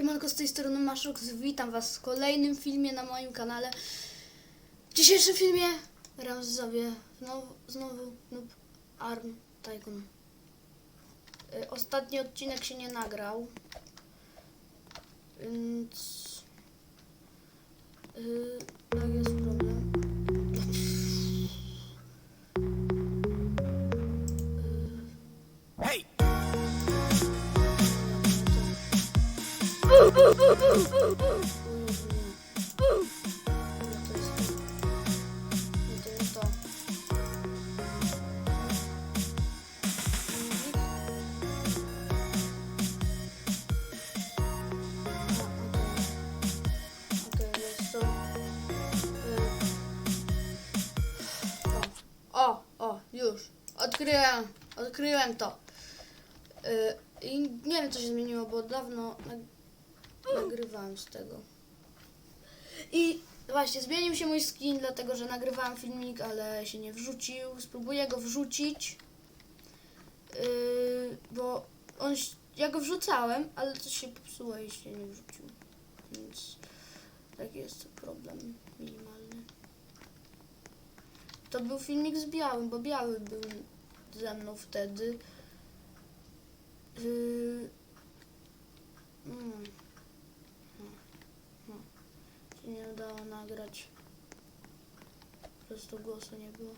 Siemanko, z tej strony Maszok, witam was w kolejnym filmie na moim kanale. W dzisiejszym filmie gram sobie znowu, znowu Noob Arm Tycoon. Y, Ostatni odcinek się nie nagrał, więc y, tak jest O, o, już. Odkryłem, odkryłem to. Y, I nie wiem, co się zmieniło, bo dawno nagrywałem z tego. I właśnie, zmienił się mój skin, dlatego że nagrywałem filmik, ale się nie wrzucił. Spróbuję go wrzucić, yy, bo on, ja go wrzucałem, ale coś się popsuło i się nie wrzucił. Więc taki jest problem minimalny. To był filmik z białym, bo biały był ze mną wtedy. Yy, mm. Się nie udało nagrać. Po prostu głosu nie było.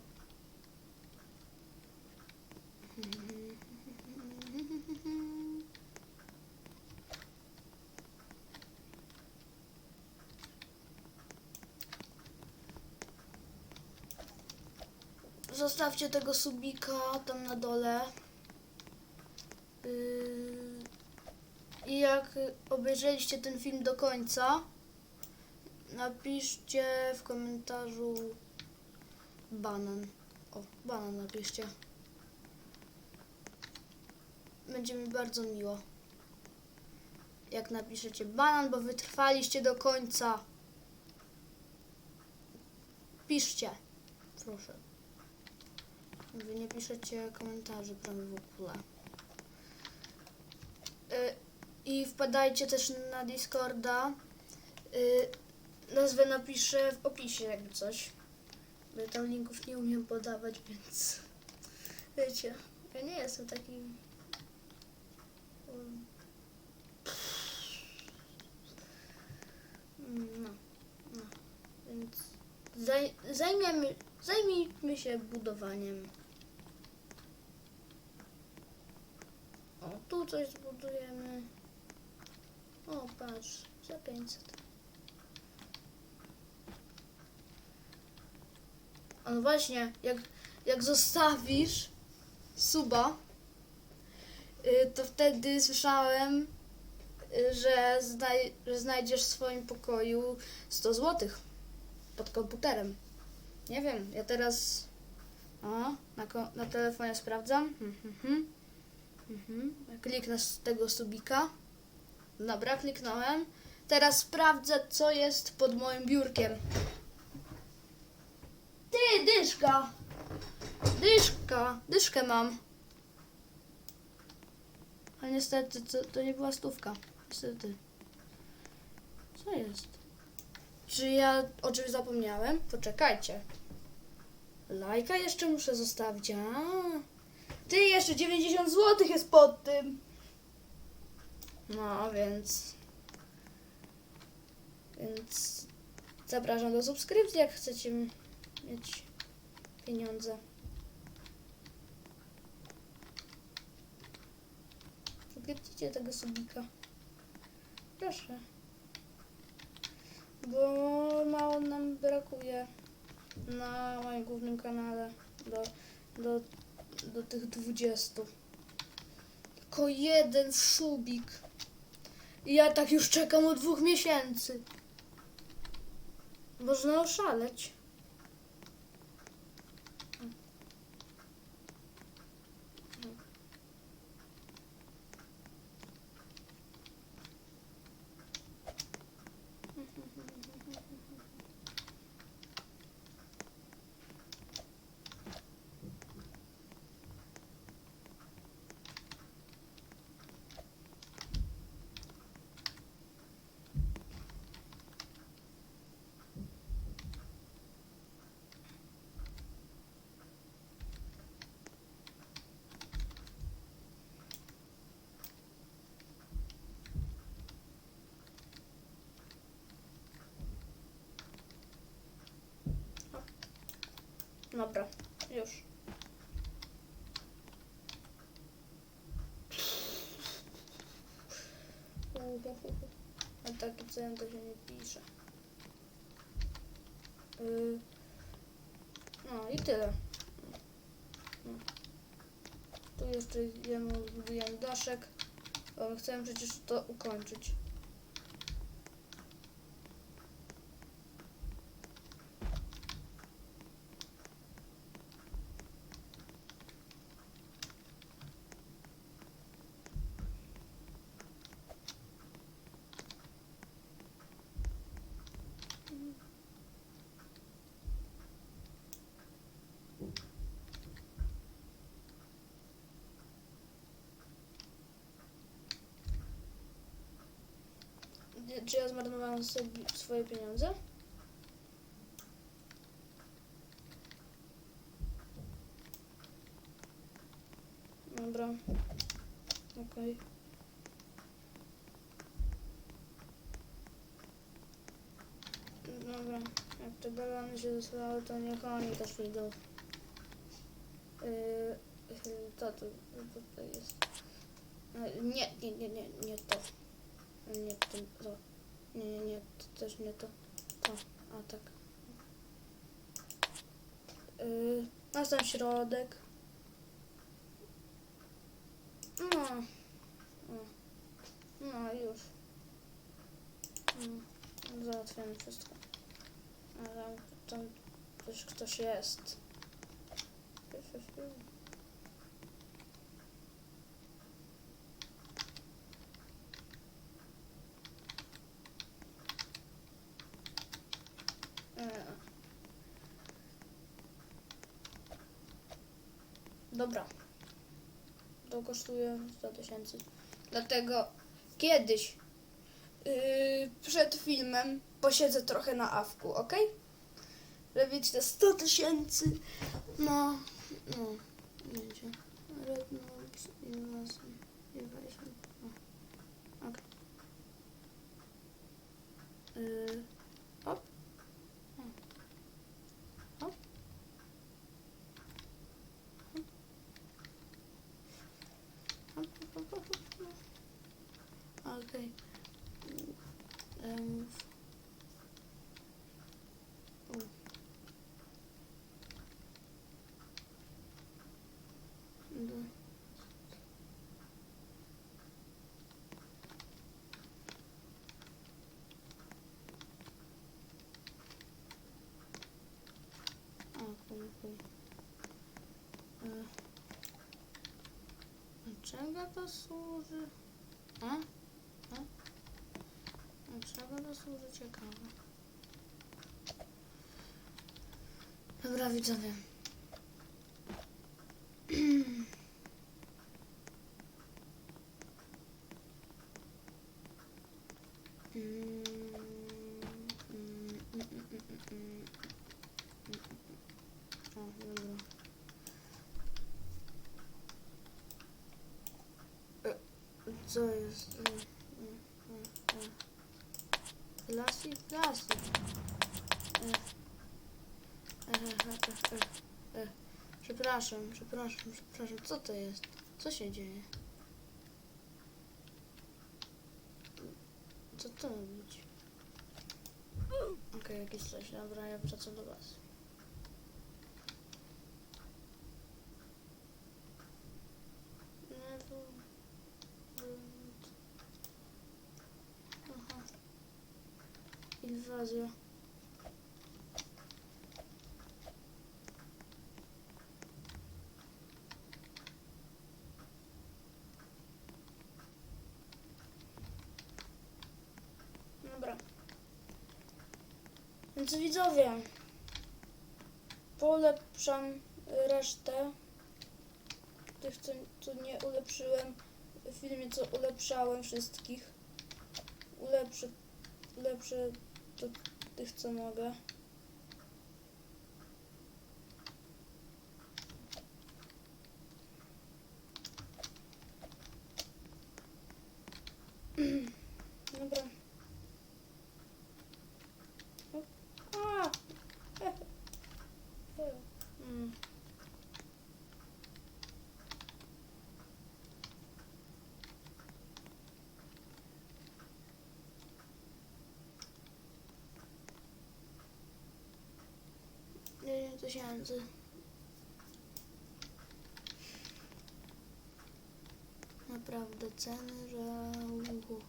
Zostawcie tego subika tam na dole. Yy, I jak obejrzeliście ten film do końca, Napiszcie w komentarzu banan. O, banan napiszcie. Będzie mi bardzo miło. Jak napiszecie banan, bo wytrwaliście do końca. Piszcie. Proszę. Wy nie piszecie komentarzy prawie w ogóle. Y, I wpadajcie też na Discorda. Nazwę napiszę w opisie jakby coś. Bo tam linków nie umiem podawać, więc wiecie, ja nie jestem taki um, no, no, więc zaj, zajmiemy, zajmijmy się budowaniem. O, tu coś zbudujemy. O, patrz, za 500. A no właśnie, jak, jak zostawisz suba, y, to wtedy słyszałem, y, że, znaj, że znajdziesz w swoim pokoju 100 zł pod komputerem. Nie wiem, ja teraz o, na, na telefonie sprawdzam. Mhm, mhm. Mhm. Kliknę z tego subika. Dobra, kliknąłem. Teraz sprawdzę, co jest pod moim biurkiem. Dyszka! Dyszka! Dyszkę mam. Ale niestety to, to nie była stówka. Niestety. Co jest? Czy ja o czymś zapomniałem? Poczekajcie. Lajka jeszcze muszę zostawić. A. Ty, jeszcze 90 zł jest pod tym. No, więc... Więc... Zapraszam do subskrypcji, jak chcecie mieć pieniądze. Kliknijcie tego subika. Proszę. Bo mało nam brakuje na moim głównym kanale do, do, do tych 20. Tylko jeden subik. I ja tak już czekam od dwóch miesięcy. Można oszaleć. Dobra, już. A taki cen to się nie pisze. Yy. No i tyle. No. Tu jeszcze jedną zbudujemy daszek. Bo my chcemy przecież to ukończyć. Nie- Czy ja zmarnowałam sobie swoje pieniądze? Dobra. Okej. Dobra. Jak te balony się dostały, to niech oni też wyjdą. Yy, yy, to tu, tutaj jest. Yy, Nie, nie, nie, nie, nie to. Nie to, to. Nie, nie, nie, to też nie to. To, a tak. Yy, na sam środek. No. No, już. No, załatwiamy wszystko. Ale tam też ktoś jest. Fiu, fiu, fiu. E. Dobra. Kosztuje 100 tysięcy. Dlatego kiedyś yy, przed filmem posiedzę trochę na awku, ok? Żeby mieć te 100 tysięcy. No, no, będzie. Red Notes, Invasion, Invasion. O, ok. Yy, Czego to służy? A? A? Czego to służy? Ciekawe. Dobra, widzowie. Mm, mm, mm, mm, mm, mm, mm. O, dobra. E, Co jest? Lasik, lasik. E, e, e, e, e. Przepraszam, przepraszam, przepraszam. Co to jest? Co się dzieje? Co to ma być? Okej, jakieś coś. Dobra, ja wracam do was. Inwazja. Dobra. Więc widzowie, polepszam resztę tych, co, co nie ulepszyłem w filmie, co ulepszałem wszystkich. Ulepszę, ulepszę to tych, co mogę. Dobra. A! No. Tysięcy. Naprawdę ceny, że... uhu.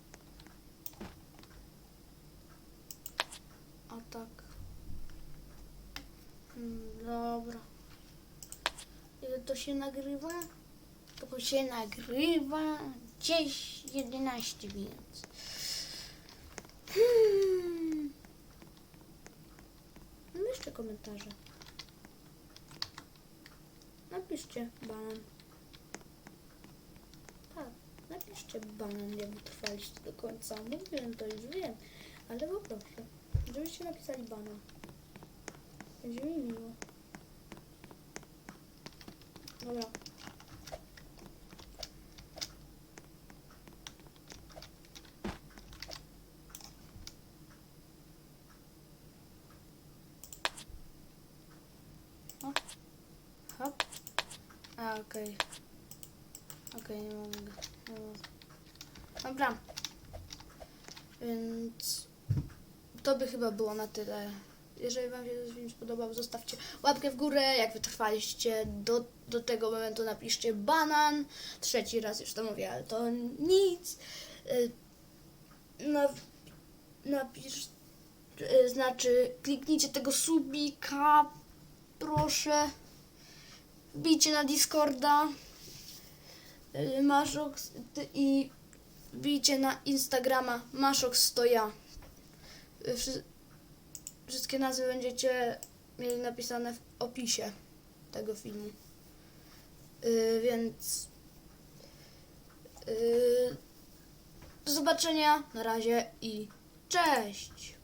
A tak. Mm, Dobra. Ile to się nagrywa? To się nagrywa gdzieś 11 więc. Hmm. Napiszcie komentarze. Napiszcie banan. Tak, napiszcie banan, nie wytrwaliście do końca. Mówiłem to już wiem, ale poproszę, żebyście napisali banan. Będzie mi miło. Dobra. O. Hop. Okej. Okej, nie mogę. Nie mogę. Dobra. Więc to by chyba było na tyle. Jeżeli Wam się ten film spodobał, zostawcie łapkę w górę. Jak wytrwaliście do, do tego momentu, napiszcie banan. Trzeci raz już to mówię, ale to nic. Y, Na, napisz, y, znaczy kliknijcie tego subika, proszę. Wbijcie na Discorda. y, Maszox ty- i wbijcie na Instagrama Maszox to ja. Y, wszy- Wszystkie nazwy będziecie mieli napisane w opisie tego filmu. Y, więc do zobaczenia na razie i cześć!